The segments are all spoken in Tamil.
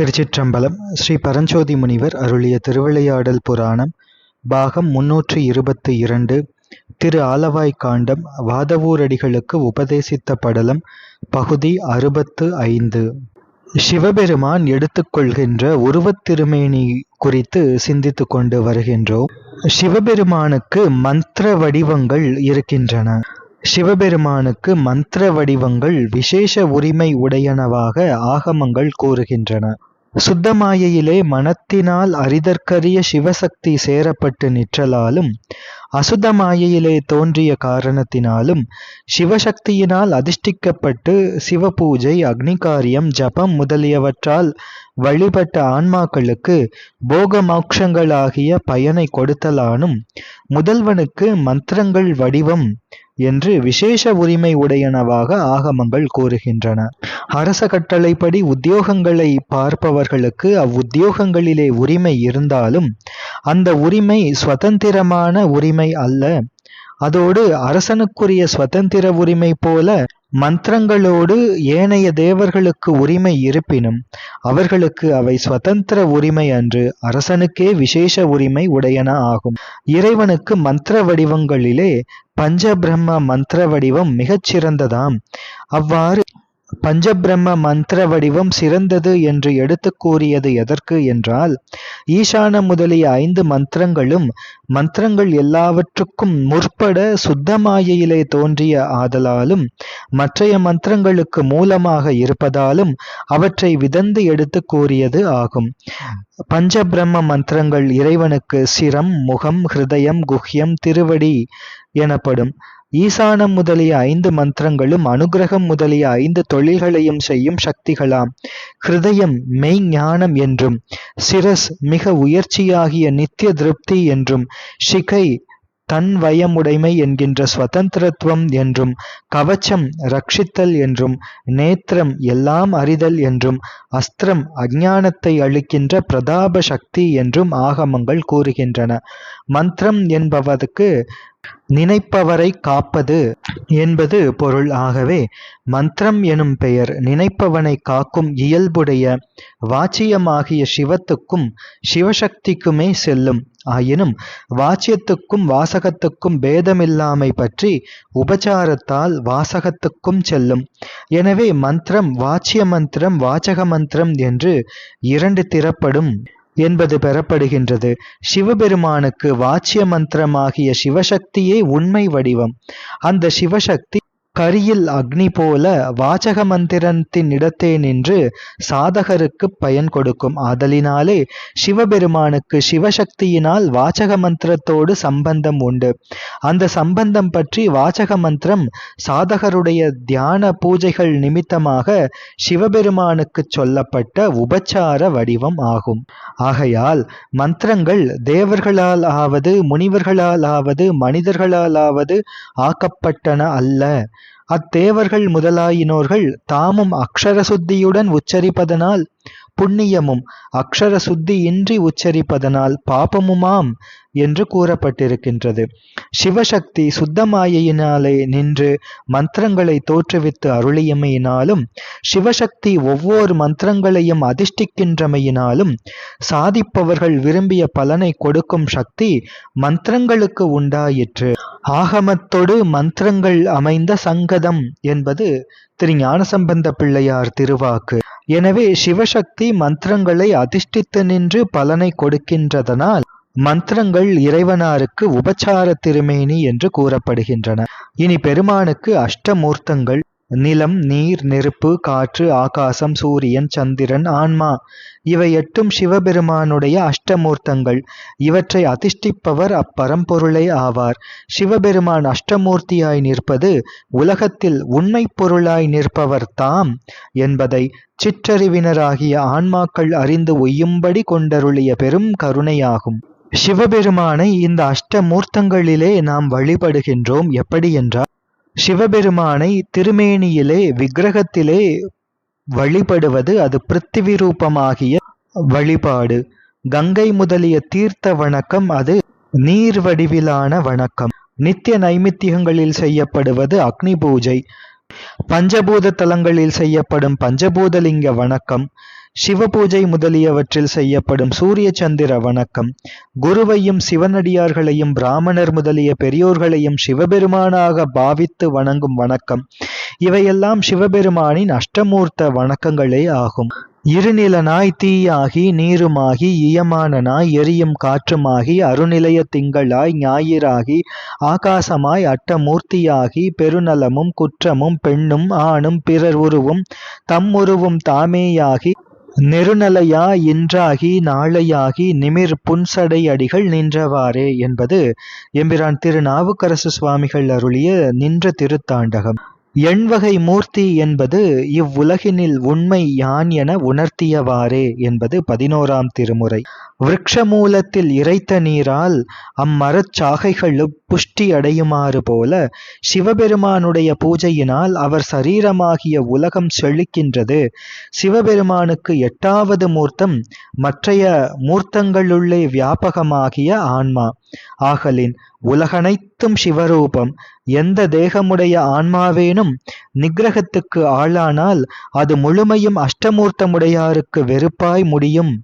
திருச்சிற்றம்பலம் ஸ்ரீ பரஞ்சோதி முனிவர் அருளிய திருவிளையாடல் புராணம் பாகம் முன்னூற்றி இருபத்தி இரண்டு திரு ஆலவாய் காண்டம் வாதவூரடிகளுக்கு உபதேசித்த படலம் பகுதி அறுபத்து ஐந்து. சிவபெருமான் எடுத்துக்கொள்கின்ற உருவத் திருமேனி குறித்து சிந்தித்து கொண்டு வருகின்றோம். சிவபெருமானுக்கு மந்திர வடிவங்கள் இருக்கின்றன. சிவபெருமானுக்கு மந்திர வடிவங்கள் விசேஷ உரிமை உடையனவாக ஆகமங்கள் கூறுகின்றன. சுத்தமாயையிலே மனத்தினால் அறிதற்கரிய சிவசக்தி சேரப்பட்டு நிற்றலாலும் அசுத்தமாயையிலே தோன்றிய காரணத்தினாலும் சிவசக்தியினால் அதிஷ்டிக்கப்பட்டு சிவபூஜை அக்னிகாரியம் ஜபம் முதலியவற்றால் வழிபட்ட ஆன்மாக்களுக்கு போக மோட்சங்களாகிய பயனை கொடுத்தலானும் முதல்வனுக்கு மந்திரங்கள் வடிவம் என்று விசேஷ உரிமை உடையனவாக ஆகமங்கள் கூறுகின்றன. அரச கட்டளைப்படி உத்தியோகங்களை பார்ப்பவர்களுக்கு அவ்வுத்தியோகங்களிலே உரிமை இருந்தாலும் அந்த உரிமை சுதந்திரமான உரிமை அல்ல. அதோடு அரசனுக்குரிய சுதந்திர உரிமை போல மந்திரங்களோடு ஏனைய தேவர்களுக்கு உரிமை இருப்பினும் அவர்களுக்கு அவை சுதந்திர உரிமை அன்று அரசனுக்கே விசேஷ உரிமை உடையன ஆகும். இறைவனுக்கு மந்திர வடிவங்களிலே பஞ்சபிரம்ம மந்திர வடிவம் மிகச் சிறந்ததாம் அவ்வாறு பஞ்சபிரம்ம மந்திர வடிவம் சிறந்தது என்று எடுத்து கூறியது எதற்கு என்றால் ஈசான முதலிய ஐந்து மந்திரங்களும் மந்திரங்கள் எல்லாவற்றுக்கும் முற்பட சுத்தமாயையிலே தோன்றிய ஆதலாலும் மற்றைய மந்திரங்களுக்கு மூலமாக இருப்பதாலும் அவற்றை விதந்து எடுத்து கூறியது ஆகும். பஞ்சபிரம்ம மந்திரங்கள் இறைவனுக்கு சிரம் முகம் ஹிருதயம் குஹ்யம் திருவடி எனப்படும். ஈசானம் முதலிய ஐந்து மந்திரங்களும் அனுகிரகம் முதலிய ஐந்து தொழில்களையும் செய்யும் சக்திகளாம். ஹிருதயம் மெய் ஞானம் என்றும் சிரஸ் மிக உயர்ச்சியாகிய நித்திய திருப்தி என்றும் ஷிகை தன் வயமுடைமை என்கின்ற ஸ்வதந்திரத்துவம் என்றும் கவச்சம் ரட்சித்தல் என்றும் நேத்திரம் எல்லாம் அறிதல் என்றும் அஸ்திரம் அஜானத்தை அளிக்கின்ற பிரதாப சக்தி என்றும் ஆகமங்கள் கூறுகின்றன. மந்திரம் என்பவதற்கு நினைப்பவரை காப்பது என்பது பொருள். ஆகவே மந்திரம் எனும் பெயர் நினைப்பவனை காக்கும் இயல்புடைய வாச்சியமாகிய சிவத்துக்கும் சிவசக்திக்குமே செல்லும். ஆயினும் வாச்சியத்துக்கும் வாசகத்துக்கும் பேதமில்லாமை பற்றி உபச்சாரத்தால் வாசகத்துக்கும் செல்லும். எனவே மந்திரம் வாச்சிய மந்திரம் வாச்சக மந்திரம் என்று இரண்டு திறப்படும். என்பது பெறப்படுகின்றது. சிவபெருமானுக்கு வாச்சிய மந்திரமாகிய சிவசக்தியே உண்மை வடிவம். அந்த சிவசக்தி கரியில் அக்னி போல வாசக மந்திரத்தின் இடத்தே நின்று சாதகருக்கு பயன் கொடுக்கும். ஆதலினாலே சிவபெருமானுக்கு சிவசக்தியினால் வாசக மந்திரத்தோடு சம்பந்தம் உண்டு. அந்த சம்பந்தம் பற்றி வாசக மந்திரம் சாதகருடைய தியான பூஜைகள் நிமித்தமாக சிவபெருமானுக்கு சொல்லப்பட்ட உபச்சார வடிவம் ஆகும். ஆகையால் மந்திரங்கள் தேவர்களால் ஆவது முனிவர்களால் ஆவது மனிதர்களால் ஆவது ஆக்கப்பட்டன அல்ல. அத்தேவர்கள் முதலாயினோர்கள் தாமும் அக்ஷர சுத்தியுடன் உச்சரிப்பதனால் புண்ணியமும் அக்ஷர சுத்தியின்றி உச்சரிப்பதனால் பாபமுமாம் என்று கூறப்பட்டிருக்கின்றது. சிவசக்தி சுத்தமாயினாலே நின்று மந்திரங்களை தோற்றுவித்து அருளியமையினாலும் சிவசக்தி ஒவ்வொரு மந்திரங்களையும் அதிர்ஷ்டிக்கின்றமையினாலும் சாதிப்பவர்கள் விரும்பிய பலனை கொடுக்கும் சக்தி மந்திரங்களுக்கு உண்டாயிற்று. ஆகமத்தொடு மந்திரங்கள் அமைந்த சங்கதம் என்பது திரு ஞானசம்பந்த பிள்ளையார் திருவாக்கு. எனவே சிவசக்தி மந்திரங்களை அதிர்ஷ்டித்து நின்று பலனை கொடுக்கின்றதனால் மந்திரங்கள் இறைவனாருக்கு உபச்சார திருமேனி என்று கூறப்படுகின்றன. இனி பெருமானுக்கு அஷ்டமூர்த்தங்கள் நிலம் நீர் நெருப்பு காற்று ஆகாசம் சூரியன் சந்திரன் ஆன்மா. இவை எட்டும் சிவபெருமானுடைய அஷ்டமூர்த்தங்கள். இவற்றை அதிஷ்டிப்பவர் அப்பரம்பொருளே ஆவார். சிவபெருமான் அஷ்டமூர்த்தியாய் நிற்பது உலகத்தில் உண்மை பொருளாய் நிற்பவர் தாம் என்பதை சிற்றறிவினராகிய ஆன்மாக்கள் அறிந்து ஒய்யும்படி கொண்டருளிய பெரும் கருணையாகும். சிவபெருமானை இந்த அஷ்டமூர்த்தங்களிலே நாம் வழிபடுகின்றோம். எப்படி என்றால் சிவபெருமானை திருமேனியிலே விக்கிரகத்திலே வழிபடுவது அது பிருத்திவி ரூபமாகிய வழிபாடு. கங்கை முதலிய தீர்த்த வணக்கம் அது நீர் வடிவிலான வணக்கம். நித்திய நைமித்தியங்களில் செய்யப்படுவது அக்னி பூஜை. பஞ்சபூத தலங்களில் செய்யப்படும் பஞ்சபூதலிங்க வணக்கம். சிவபூஜை முதலியவற்றில் செய்யப்படும் சூரிய சந்திர வணக்கம். குருவையும் சிவனடியார்களையும் பிராமணர் முதலிய பெரியோர்களையும் சிவபெருமானாக பாவித்து வணங்கும் வணக்கம். இவையெல்லாம் சிவபெருமானின் அஷ்டமூர்த்த வணக்கங்களே ஆகும். இருநிலனாய் தீயாகி நீருமாகி இயமானனாய் எரியும் காற்றுமாகி அருநிலைய திங்களாய் ஞாயிறாகி ஆகாசமாய் அட்டமூர்த்தியாகி பெருநலமும் குற்றமும் பெண்ணும் ஆணும் பிறர் உருவும் தம் உருவும் தாமேயாகி நெருநலையா இன்றாகி நாளையாகி நிமிர் புன்சடை அடிகள் நின்றவாறே என்பது எம்பிரான் திருநாவுக்கரசு சுவாமிகள் அருளிய நின்ற திருத்தாண்டகம். எண்வகை மூர்த்தி என்பது இவ்வுலகினில் உண்மை யான் என உணர்த்தியவாறே என்பது பதினோராம் திருமுறை. விரக்ஷமூலத்தில் இறைத்த நீரால் அம்மரச் சாகைகள் புஷ்டி அடையுமாறு போல சிவபெருமானுடைய பூஜையினால் அவர் சரீரமாகிய உலகம் செழிக்கின்றது. சிவபெருமானுக்கு எட்டாவது மூர்த்தம் மற்றைய மூர்த்தங்களுள்ளே வியாபகமாகிய ஆன்மா. ஆகலின் உலகனைத்தும் சிவரூபம். எந்த தேகமுடைய ஆன்மாவேனும் நிகிரகத்துக்கு ஆளானால் அது முழுமையும் அஷ்டமூர்த்தமுடையாருக்கு வெறுப்பாய் முடியும்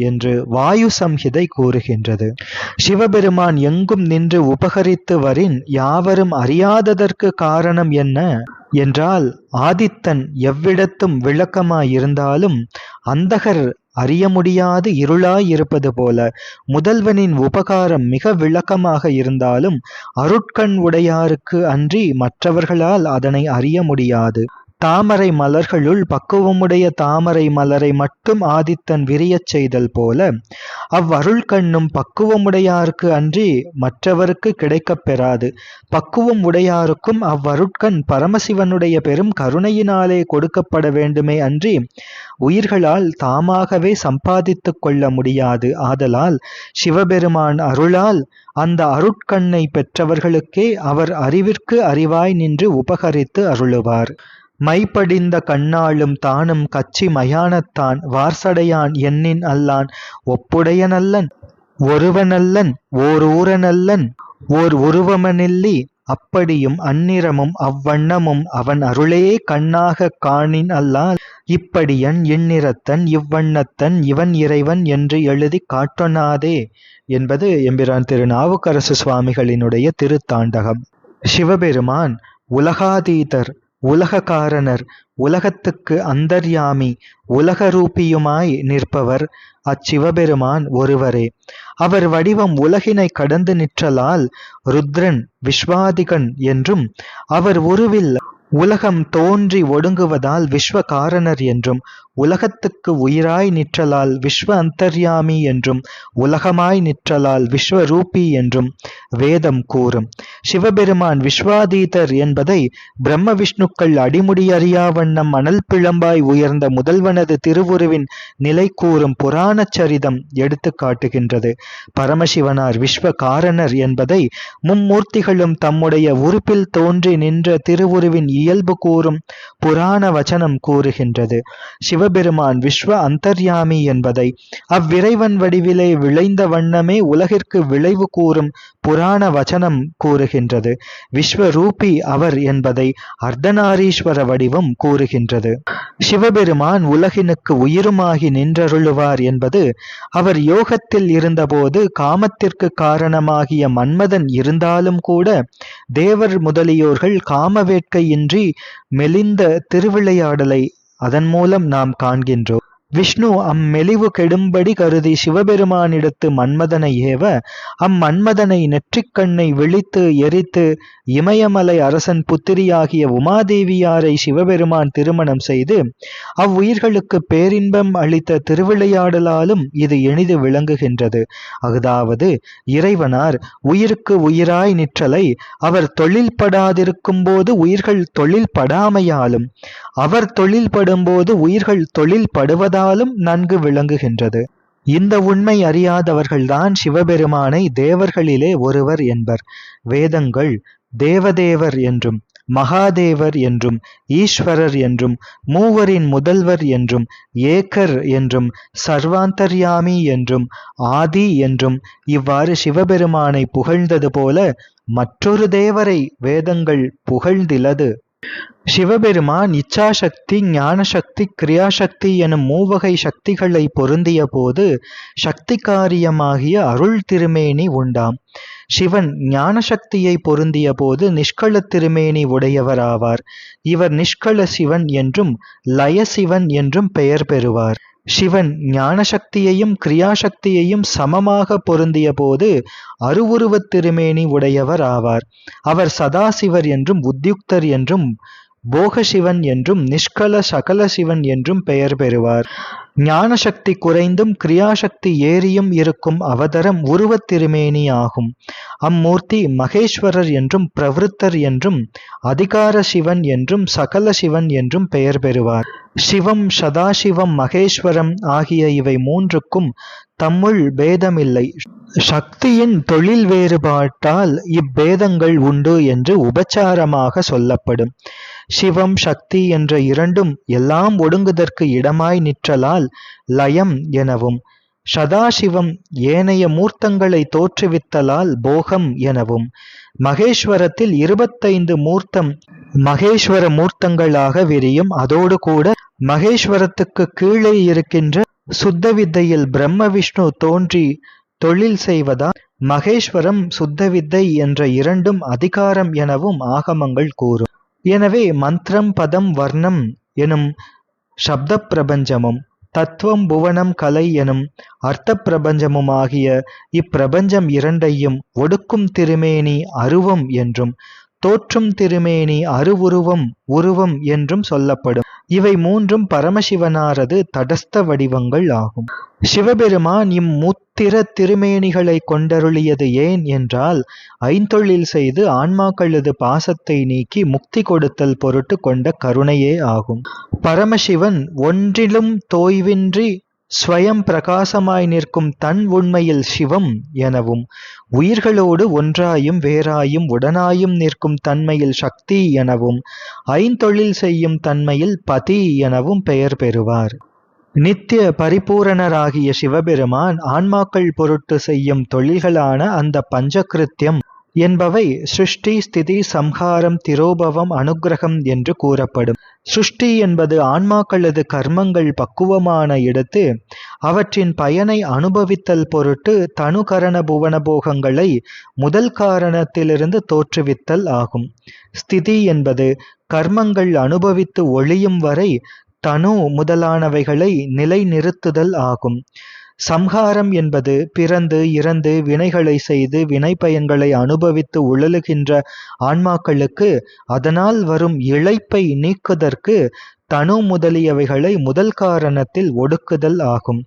என்று வாயு சம்ஹிதை கூறுகின்றது. சிவபெருமான் எங்கும் நின்று உபகரித்து வரின் யாவரும் அறியாததற்கு காரணம் என்ன என்றால் ஆதித்தன் எவ்விடத்தும் விளக்கமாயிருந்தாலும் அந்தகர் அறிய முடியாது இருளாய் இருப்பது போல. முதல்வனின் உபகாரம் மிக விளக்கமாக இருந்தாலும் அருட்கண் உடையாருக்கு அன்றி மற்றவர்களால் அதனை அறிய முடியாது தாமரை மலர்களுள் பக்குவமுடைய தாமரை மலரை மட்டும் ஆதித்தன் விரியச் செய்தல் போல அவ்வருள் கண்ணும் பக்குவமுடையாருக்கு அன்றி மற்றவருக்கு கிடைக்கப் பெறாது. பக்குவம் உடையாருக்கும் அவ்வருட்கண் பரமசிவனுடைய பெரும் கருணையினாலே கொடுக்கப்பட வேண்டுமே அன்றி உயிர்களால் தாமாகவே சம்பாதித்துக் கொள்ள முடியாது. ஆதலால் சிவபெருமான் அருளால் அந்த அருட்கண்ணை பெற்றவர்களுக்கே அவர் அறிவிற்கு அறிவாய் நின்று உபகரித்து அருளுவார். மைப்படிந்த கண்ணாளும் தானும் கச்சி மயானத்தான் வார்சடையான் எண்ணின் அல்லான் ஒப்புடையனல்லன் ஒருவனல்லன் ஓர் ஊரனல்லன் ஓர் உருவமனில்லி அப்படியும் அந்நிறமும் அவ்வண்ணமும் அவன் அருளே கண்ணாகக் காணின் அல்லால் இப்படியன் இந்நிறத்தன் இவ்வண்ணத்தன் இவன் இறைவன் என்று எழுதி காட்டொனாதே என்பது எம்பிரான் திரு நாவுக்கரசு சுவாமிகளினுடைய திருத்தாண்டகம். சிவபெருமான் உலகாதீதர் உலககாரணர் உலகத்துக்கு அந்தர்யாமி உலகரூபியுமாய் நிற்பவர் அச்சிவபெருமான் ஒருவரே. அவர் வடிவம் உலகினை கடந்து நிற்றலால் ருத்ரன் விஸ்வாதிகன் என்றும் அவர் உருவில் உலகம் தோன்றி ஒடுங்குவதால் விஸ்வகாரணர் என்றும் உலகத்துக்கு உயிராய் நிற்றலால் விஸ்வ அந்தர்யாமி என்றும் உலகமாய் நிற்றலால் விஸ்வரூபி என்றும் வேதம் கூறும். சிவபெருமான் விஸ்வாதீதர் என்பதை பிரம்ம விஷ்ணுக்கள் அடிமுடி அனல் பிழம்பாய் உயர்ந்த முதல்வனது திருவுருவின் நிலை கூறும் புராண சரிதம் எடுத்து காட்டுகின்றது. பரமசிவனார் விஸ்வ காரணர் என்பதை மும்மூர்த்திகளும் தம்முடைய உறுப்பில் தோன்றி நின்ற திருவுருவின் இயல்பு கூறும் புராண வச்சனம் கூறுகின்றது. சிவபெருமான் விஸ்வ அந்தர்யாமி என்பதை அவ்விறைவன் வடிவிலே விளைந்த வண்ணமே உலகிற்கு விளைவு கூறும் புராண வச்சனம் கூறுகின்றது. விஸ்வரூபி அவர் என்பதை அர்த்தநாரீஸ்வர வடிவம் கூறுகின்றது. சிவபெருமான் உலகினுக்கு உயிருமாகி நின்றருளுவார் என்பது அவர் யோகத்தில் இருந்தபோது காமத்திற்கு காரணமாகிய மன்மதன் இருந்தாலும் கூட தேவர் முதலியோர்கள் காமவேட்கையின்றி மெலிந்த திருவிளையாடலை அதன் மூலம் நாம் காண்கின்றோம். விஷ்ணு அம்மெலிவு கெடும்படி கருதி சிவபெருமானிடத்து மன்மதனை ஏவ அம்மன்மதனை நெற்றிக்கண்ணை விழித்து எரித்து இமயமலை அரசன் புத்திரியாகிய உமாதேவியாரை சிவபெருமான் திருமணம் செய்து அவ்வுயிர்களுக்கு பேரின்பம் அளித்த திருவிளையாடலாலும் இது எளிது விளங்குகின்றது. அதாவது இறைவனார் உயிருக்கு உயிராய் நிற்றலை அவர் தொழில்படாதிருக்கும் போது உயிர்கள் தொழில் படாமையாலும் அவர் தொழில் படும்போது உயிர்கள் தொழில் படுவதாலும் நன்கு விளங்குகின்றது. இந்த உண்மை அறியாதவர்கள்தான் சிவபெருமானை தேவர்களிலே ஒருவர் என்பர். வேதங்கள் தேவதேவர் என்றும் மகாதேவர் என்றும் ஈஸ்வரர் என்றும் மூவரின் முதல்வர் என்றும் ஏகர் என்றும் சர்வாந்தர்யாமி என்றும் ஆதி என்றும் இவ்வாறு சிவபெருமானை புகழ்ந்தது போல மற்றொரு தேவரை வேதங்கள் புகழ்ந்திலது. சிவபெருமான் இச்சாசக்தி ஞானசக்தி கிரியாசக்தி எனும் மூவகை சக்திகளை பொருந்திய போது சக்தி காரியமாகிய அருள் திருமேனி உண்டாம். சிவன் ஞானசக்தியை பொருந்திய போது நிஷ்கள திருமேனி உடையவராவார். இவர் நிஷ்கள சிவன் என்றும் லய சிவன் என்றும் பெயர் பெறுவார். சிவன் ஞானசக்தியையும் கிரியாசக்தியையும் சமமாக பொருந்திய போது அருவுருவத் திருமேனி உடையவர் ஆவார். அவர் சதாசிவர் என்றும் உத்யுக்தர் என்றும் போகசிவன் என்றும் நிஷ்கல சகல சிவன் என்றும் பெயர் பெறுவார். ஞானசக்தி குறைந்தும் கிரியாசக்தி ஏறியும் இருக்கும் அவதரம் உருவத் திருமேனி ஆகும். அம்மூர்த்தி மகேஸ்வரர் என்றும் பிரவருத்தர் என்றும் அதிகார சிவன் என்றும் சகல சிவன் என்றும் பெயர் பெறுவார். சிவம் சதாசிவம் மகேஸ்வரம் ஆகிய இவை மூன்றுக்கும் தம்முள் பேதமில்லை. சக்தியின் தொழில் வேறுபாட்டால் இப்பேதங்கள் உண்டு என்று உபச்சாரமாக சொல்லப்படும். சிவம் சக்தி என்ற இரண்டும் எல்லாம் ஒடுங்குதற்கு இடமாய் நிற்றலால் லயம் எனவும் சதாசிவம் ஏனைய மூர்த்தங்களை தோற்றுவித்தலால் போகம் எனவும் மகேஸ்வரத்தில் இருபத்தைந்து மூர்த்தம் மகேஸ்வர மூர்த்தங்களாக விரியும் அதோடு கூட மகேஸ்வரத்துக்கு கீழே இருக்கின்ற சுத்த வித்தையில் பிரம்ம விஷ்ணு தோன்றி தொழில் செய்வதால் மகேஸ்வரம் சுத்த வித்தை என்ற இரண்டும் அதிகாரம் எனவும் ஆகமங்கள் கூறும். எனவே மந்திரம் பதம் வர்ணம் எனும் சப்த பிரபஞ்சமும் தத்துவம் புவனம் கலை எனும் அர்த்த பிரபஞ்சமும் ஆகிய இப்பிரபஞ்சம் இரண்டையும் ஒடுக்கும் திருமேனி அருவம் என்றும் தோற்றும் திருமேனி அருவுருவம் உருவம் என்றும் சொல்லப்படும். இவை மூன்றும் பரமசிவனாரது தடஸ்த வடிவங்கள் ஆகும். சிவபெருமான் இம்முத்திர திருமேனிகளை கொண்டருளியது ஏன் என்றால் ஐந்தொழில் செய்து ஆன்மாக்களது பாசத்தை நீக்கி முக்தி கொடுத்தல் பொருட்டு கொண்ட கருணையே ஆகும். பரமசிவன் ஒன்றிலும் தோய்வின்றி ஸ்வயம் பிரகாசமாய் நிற்கும் தன் உண்மையில் சிவம் எனவும் உயிர்களோடு ஒன்றாயும் வேறாயும் உடனாயும் நிற்கும் தன்மையில் சக்தி எனவும் ஐந்தொழில் செய்யும் தன்மையில் பதி எனவும் பெயர் பெறுவார். நித்திய பரிபூரணராகிய சிவபெருமான் ஆன்மாக்கள் பொருட்டு செய்யும் தொழில்களான அந்த பஞ்சகிருத்தியம் என்பவை சிருஷ்டி ஸ்திதி சம்ஹாரம் திரோபவம் அனுக்கிரகம் என்று கூறப்படும். சுஷ்டி என்பது ஆன்மாக்களது கர்மங்கள் பக்குவமான இடத்து அவற்றின் பயனை அனுபவித்தல் பொருட்டு தனுகரண புவன போகங்களை முதல் காரணத்திலிருந்து தோற்றுவித்தல் ஆகும். ஸ்திதி என்பது கர்மங்கள் அனுபவித்து ஒளியும் வரை தனு முதலானவைகளை நிலைநிறுத்துதல் ஆகும். சம்ஹாரம் என்பது பிறந்து இறந்து வினைகளை செய்து வினை பயன்களை அனுபவித்து உழலுகின்ற ஆன்மாக்களுக்கு அதனால் வரும் இழைப்பை நீக்குதற்கு தனு முதலியவைகளை முதல் காரணத்தில் ஒடுக்குதல் ஆகும்.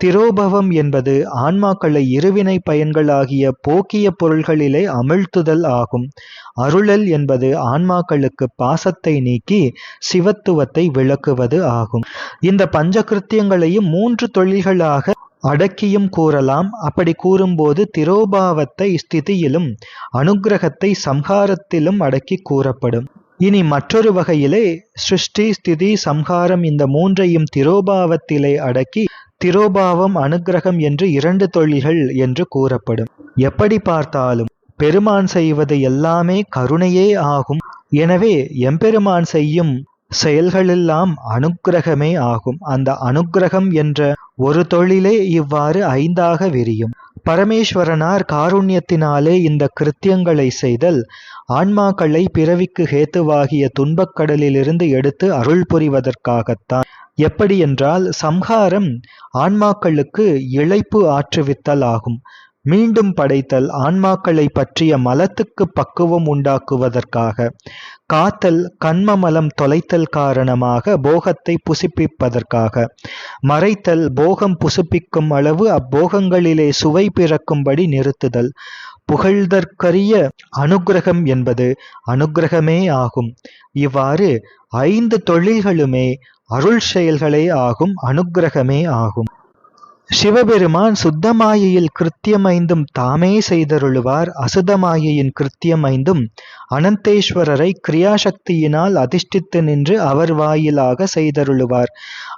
திரோபவம் என்பது ஆன்மாக்களை இருவினை பயன்களாகிய போக்கிய பொருள்களிலே அமிழ்த்துதல் ஆகும். அருளல் என்பது ஆன்மாக்களுக்கு பாசத்தை நீக்கி சிவத்துவத்தை விளக்குவது ஆகும். இந்த பஞ்சகிருத்தியங்களையும் மூன்று தொழில்களாக அடக்கியும் கூறலாம். அப்படி கூறும்போது திரோபாவத்தை ஸ்திதியிலும் அனுக்கிரகத்தை சம்ஹாரத்திலும் அடக்கி கூறப்படும். இனி மற்றொரு வகையிலே சிருஷ்டி ஸ்திதி சம்ஹாரம் இந்த மூன்றையும் திரோபாவத்திலே அடக்கி திரோபாவம் அனுக்கிரகம் என்று இரண்டு தொழில்கள் என்று கூறப்படும். எப்படி பார்த்தாலும் பெருமான் செய்வது எல்லாமே கருணையே ஆகும். எனவே எம்பெருமான் செய்யும் செயல்களெல்லாம் அனுக்கிரகமே ஆகும். அந்த அனுக்கிரகம் என்ற ஒரு தொழிலே இவ்வாறு ஐந்தாக விரியும். பரமேஸ்வரனார் காருண்யத்தினாலே இந்த கிருத்தியங்களை செய்தல் ஆன்மாக்களை பிறவிக்கு ஹேத்துவாகிய துன்பக்கடலிலிருந்து எடுத்து அருள் புரிவதற்காகத்தான். எப்படி என்றால் சம்ஹாரம் ஆன்மாக்களுக்கு இழைப்பு ஆற்றுவித்தல் ஆகும். மீண்டும் படைத்தல் ஆன்மாக்களை பற்றிய மலத்துக்கு பக்குவம் உண்டாக்குவதற்காக. காத்தல் கண்மமலம் தொலைத்தல் காரணமாக போகத்தை புசிப்பிப்பதற்காக. மறைத்தல் போகம் புசிப்பிக்கும் அளவு அப்போகங்களிலே சுவை பிறக்கும்படி நிறுத்துதல். புகழ்தற்கரிய அனுக்கிரகம் என்பது அனுக்கிரகமே ஆகும். இவ்வாறு ஐந்து தொழில்களுமே அருள் செயல்களே ஆகும் அனுக்கிரகமே ஆகும். சிவபெருமான் சுத்தமாயையில் கிருத்தியமைந்தும் தாமே செய்தருளுவார். அசுதமாயையின் கிருத்தியமைந்தும் அனந்தேஸ்வரரை கிரியாசக்தியினால் அதிஷ்டித்து நின்று அவர் வாயிலாக செய்தருளுவார்.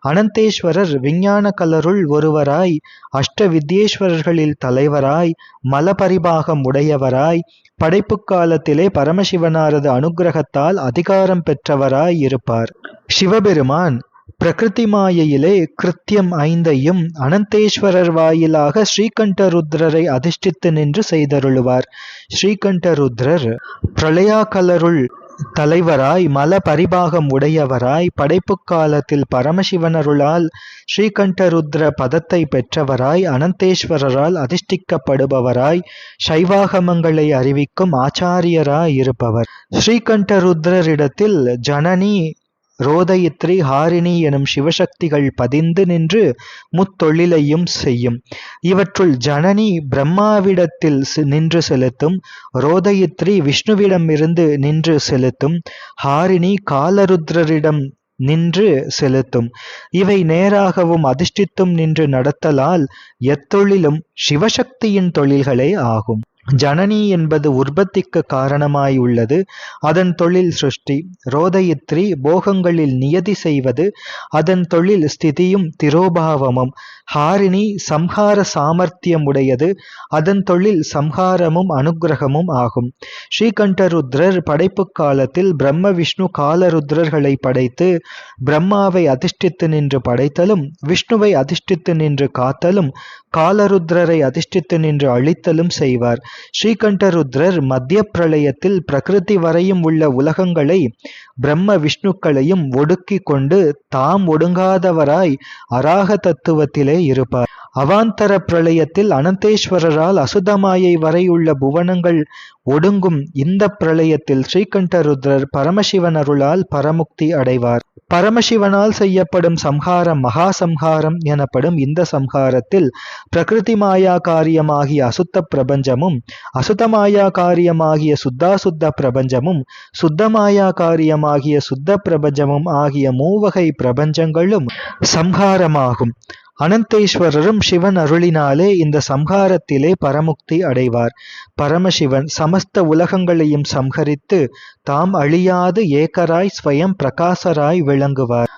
அனந்தேஸ்வரர் விஞ்ஞான கலருள் ஒருவராய் அஷ்ட வித்யேஸ்வரர்களில் தலைவராய் மலபரிபாகம் உடையவராய் படைப்பு காலத்திலே பரமசிவனாரது அனுக்கிரகத்தால் அதிகாரம் பெற்றவராய் இருப்பார். சிவபெருமான் பிரகிருதி மாயையிலே கிருத்தியம் ஐந்தையும் அனந்தேஸ்வரர் வாயிலாக ஸ்ரீகண்டருத்ரரை அதிஷ்டித்து நின்று செய்தருளுவார். ஸ்ரீகண்டருத்ரர் பிரளயாகலருள் தலைவராய் மல பரிபாகம் உடையவராய் படைப்பு காலத்தில் பரமசிவனருளால் ஸ்ரீகண்டருத்ர பதத்தை பெற்றவராய் அனந்தேஸ்வரரால் அதிஷ்டிக்கப்படுபவராய் சைவாகமங்களை அறிவிக்கும் ஆச்சாரியராய் இருப்பவர் ஸ்ரீகண்டருத்ரரிடத்தில் ஜனனி ரோதயித்ரி ஹாரிணி எனும் சிவசக்திகள் பதிந்து நின்று முத்தொழிலையும் செய்யும். இவற்றுள் ஜனனி பிரம்மாவிடத்தில் நின்று செலுத்தும் ரோதயித்ரி விஷ்ணுவிடமிருந்து நின்று செலுத்தும் ஹாரிணி காலருத்ரரிடம் நின்று செலுத்தும். இவை நேராகவும் அதிர்ஷ்டித்தும் நின்று நடத்தலால் எத்தொழிலும் சிவசக்தியின் தொழில்களே ஆகும். ஜனனி என்பது உற்பத்திக்கு காரணமாய் உள்ளது அதன் தொழில் சிருஷ்டி ரோதயித்ரி போகங்களில் நியதி செய்வது அதன் தொழில் ஸ்திதியும் திரோபாவமும். ஹாரிணி சம்ஹார சாமர்த்தியம் உடையது அதன் தொழில் சம்ஹாரமும் அனுக்கிரகமும் ஆகும். ஸ்ரீகண்டருத்ரர் படைப்பு காலத்தில் பிரம்ம விஷ்ணு காலருத்ரர்களை படைத்து பிரம்மாவை அதிஷ்டித்து நின்று படைத்தலும் விஷ்ணுவை அதிஷ்டித்து நின்று காத்தலும் காலருத்ரரை அதிஷ்டித்து நின்று அழித்தலும் செய்வார். ஸ்ரீகண்டருத்ரர் மத்திய பிரளயத்தில் பிரகிருதி வரையும் உள்ள உலகங்களை பிரம்ம விஷ்ணுக்களையும் ஒடுக்கி கொண்டு தாம் ஒடுங்காதவராய் அராக தத்துவத்திலே இருப்பார். அவாந்தர பிரளயத்தில் அனந்தேஸ்வரரால் அசுதமாயை வரையுள்ள புவனங்கள் ஒடுங்கும் இந்த பிரளயத்தில் ஸ்ரீகண்டருத்ரர் பரமசிவன் அருளால் பரமுக்தி அடைவார். பரமசிவனால் செய்யப்படும் சம்ஹாரம் மகா சம்ஹாரம் எனப்படும் இந்த சம்ஹாரத்தில் பிரகிருதி மாயா காரியமாகிய அசுத்த பிரபஞ்சமும் அசுத்தமாயா காரியமாகிய சுத்தாசுத்த பிரபஞ்சமும் சுத்தமாயா காரியமாகிய சுத்த பிரபஞ்சமும் ஆகிய மூவகை பிரபஞ்சங்களும் சம்ஹாரமாகும். அனந்தேஸ்வரரும் சிவன் அருளினாலே இந்த சம்ஹாரத்திலே பரமுக்தி அடைவார். பரமசிவன் சமஸ்த உலகங்களையும் சம்ஹரித்து தாம் அழியாது ஏகராய் ஸ்வயம் பிரகாசராய் விளங்குவார்.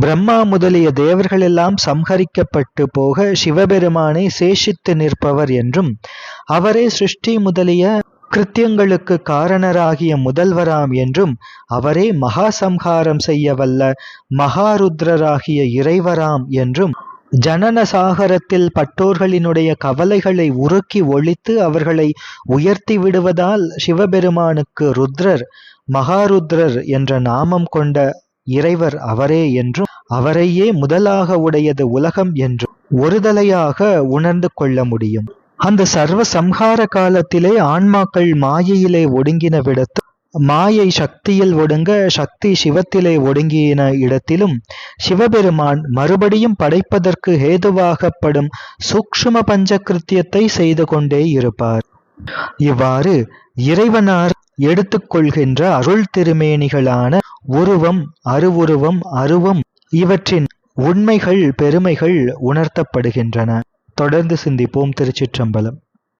பிரம்மா முதலிய தேவர்களெல்லாம் சம்ஹரிக்கப்பட்டு போக சிவபெருமானை சேஷித்து நிற்பவர் என்றும் அவரே சிருஷ்டி முதலிய கிருத்தியங்களுக்கு காரணராகிய முதல்வராம் என்றும் அவரே மகா சம்ஹாரம் செய்ய வல்ல மகாருத்ரராகிய இறைவராம் என்றும் ஜனன சாகரத்தில் பட்டோர்களினுடைய கவலைகளை உருக்கி ஒழித்து அவர்களை உயர்த்தி விடுவதால் சிவபெருமானுக்கு ருத்ரர் மகாருத்ரர் என்ற நாமம் கொண்ட இறைவர் அவரே என்றும் அவரையே முதலாக உடையது உலகம் என்றும் ஒருதலையாக உணர்ந்து கொள்ள முடியும். அந்த சர்வ சம்ஹார காலத்திலே ஆன்மாக்கள் மாயையிலே ஒடுங்கின விடத்து மாயை சக்தியில் ஒடுங்க சக்தி சிவத்திலே ஒடுங்கின இடத்திலும் சிவபெருமான் மறுபடியும் படைப்பதற்கு ஹேதுவாகப்படும் சூக்ஷ்ம பஞ்சகிருத்தியத்தை செய்து கொண்டே இருப்பார். இவ்வாறு இறைவனார் எடுத்துக்கொள்கின்ற அருள் திருமேனிகளான உருவம் அருவுருவம் அருவம் இவற்றின் உண்மைகள் பெருமைகள் உணர்த்தப்படுகின்றன. தொடர்ந்து சிந்திப்போம் திருச்சிற்றம்பலம்.